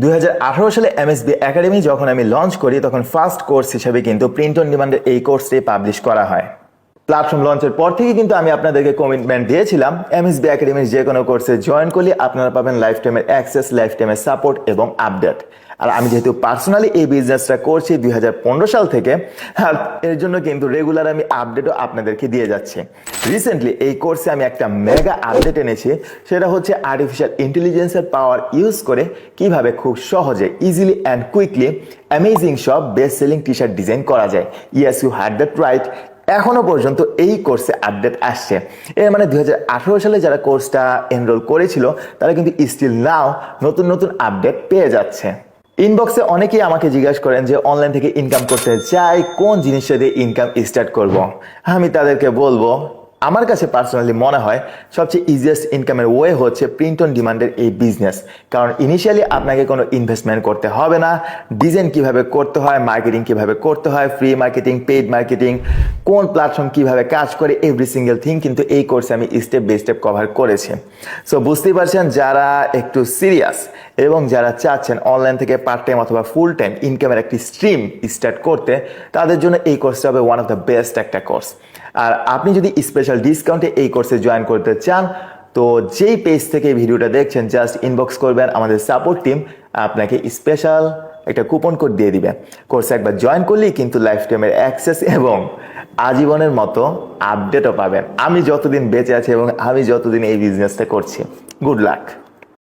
দুই হাজার আঠারো সালে এমএসবি একাডেমি যখন আমি লঞ্চ করি, তখন ফার্স্ট কোর্স হিসেবে কিন্তু প্রিন্ট অন ডিমান্ডের এই কোর্সটি পাবলিশ করা হয়। প্ল্যাটফর্ম লঞ্চের পর থেকে কিন্তু আমি আপনাদেরকে কমিটমেন্ট দিয়েছিলাম। এমএসবি একাডেমির যে কোনো কোর্সে জয়েন করলে আপনারা পাবেন লাইফ টাইমের অ্যাক্সেস লাইফ টাইমের সাপোর্ট এবং আপডেট আর আমি যেহেতু পার্সোনালি এই বিজনেসটা করছি দুই হাজার পনেরো সাল থেকে আর এর জন্য কিন্তু রেগুলার আমি আপডেটও আপনাদেরকে দিয়ে যাচ্ছি। রিসেন্টলি এই কোর্সে আমি একটা মেগা আপডেট এনেছি, সেটা হচ্ছে আর্টিফিশিয়াল ইন্টেলিজেন্সের পাওয়ার ইউজ করে কীভাবে খুব সহজে ইজিলি অ্যান্ড কুইকলি অ্যামেজিং সব best selling T shirt design করা যায়। Yes you had that right এখনও পর্যন্ত এই কোর্সে আপডেট আসছে। এর মানে দুই হাজার আঠারো সালে যারা কোর্সটা এনরোল করেছিল, তারা কিন্তু স্টিল নাও নতুন নতুন আপডেট পেয়ে যাচ্ছে। ইনবক্সে অনেকেই আমাকে জিজ্ঞাসা করেন যে অনলাইন থেকে ইনকাম করতে চাই, কোন জিনিসটা দিয়ে ইনকাম স্টার্ট করব। আমি তাদেরকে বলব, আমার কাছে পার্সোনালি মনে হয় সবচেয়ে ইজিয়েস্ট ইনকামের ওয়ে হচ্ছে প্রিন্ট অন ডিমান্ডের এই বিজনেস কারণ ইনিশিয়ালি আপনাকে কোনো ইনভেস্টমেন্ট করতে হবে না। ডিজাইন কীভাবে করতে হয় মার্কেটিং কীভাবে করতে হয় ফ্রি মার্কেটিং পেইড মার্কেটিং কোন প্ল্যাটফর্ম কীভাবে কাজ করে এভরি সিঙ্গেল থিং কিন্তু এই কোর্সে আমি স্টেপ বাই স্টেপ কভার করেছি। সো বুঝতেই পারছেন, যারা একটু সিরিয়াস এবং যারা চাচ্ছেন অনলাইন থেকে পার্ট টাইম অথবা ফুল টাইম ইনকামের একটি স্ট্রিম স্টার্ট করতে, তাদের জন্য এই কোর্সটা হবে ওয়ান অফ দ্য বেস্ট একটা কোর্স আর আপনি যদি স্পেশাল ডিসকাউন্টে এই কোর্সে জয়েন করতে চান, তো যেই পেজ থেকে ভিডিওটা দেখছেন জাস্ট ইনবক্স করবেন আমাদের সাপোর্ট টিম আপনাকে স্পেশাল একটা কুপন কোড দিয়ে দিবে কোর্সে একবার জয়েন করলেই কিন্তু লাইফ টাইমের অ্যাক্সেস এবং আজীবনের মতো আপডেটও পাবেন। আমি যতদিন বেঁচে আছি এবং আমি যতদিন এই বিজনেসটা করছি। Good luck